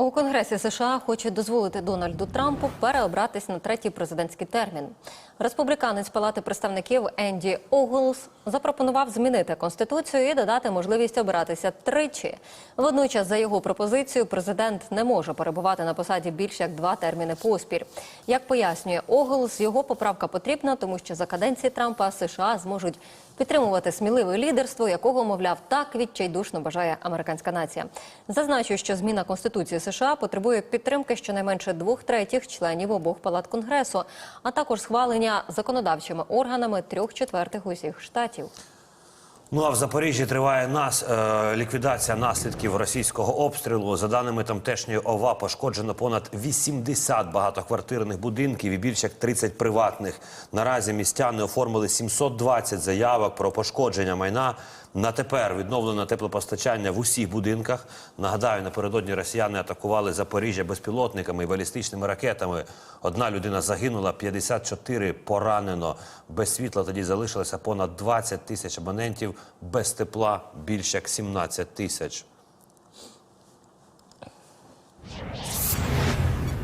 У Конгресі США хочуть дозволити Дональду Трампу переобратись на третій президентський термін. Республіканець Палати представників Енді Оглс запропонував змінити конституцію і додати можливість обиратися тричі. Водночас, за його пропозицією, президент не може перебувати на посаді більше як два терміни поспіль. Як пояснює Оглс, його поправка потрібна, тому що за каденції Трампа США зможуть підтримувати сміливе лідерство, якого, мовляв, так відчайдушно бажає американська нація. Зазначу, що зміна конституції США потребує підтримки щонайменше двох третіх членів обох палат конгресу, а також схвалення законодавчими органами трьох четвертих усіх штатів. Ну а в Запоріжжі триває нас е, ліквідація наслідків російського обстрілу. За даними тамтешньої ОВА, пошкоджено понад 80 багатоквартирних будинків і більше як 30 приватних. Наразі містяни оформили 720 заявок про пошкодження майна. На тепер відновлено теплопостачання в усіх будинках. Нагадаю, напередодні росіяни атакували Запоріжжя безпілотниками і балістичними ракетами. Одна людина загинула, 54 поранено. Без світла тоді залишилося понад 20 тисяч абонентів, без тепла більше як 17 тисяч.